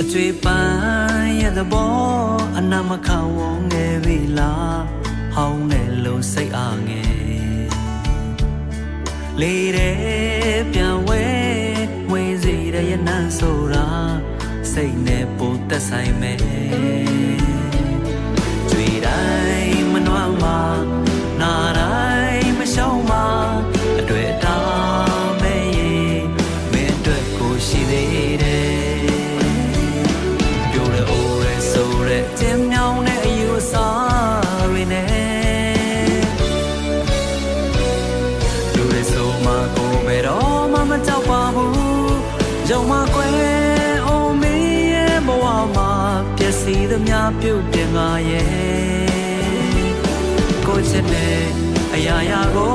အကျွေးပန်းရဲ့သဘောအနာမခဝုံငယ်ပြီလားဟောင်းနဲ့လုံးစိတ်အားငယ်လေးတဲ့ပြန်ဝဲဝေးစီတဲ့ရနန်းဆိုတာစိတ်နဲ့ပိုသက်ဆိုင်မယ်ကျွေးတိုင်းမနှွမ်းမှာနာတိုင်းမရှောင်းမှာအတွေ့အတာမဲ့ရင်မင်းအတွက်ကိုရှိသေးတယ် ရုံမကွယ်အိုမင်းရဲ့ဘဝမှာပျက်စီးသမျှပြုတ်ပြင်ငါရဲ့ကိုချစ်တဲ့အရာရာကို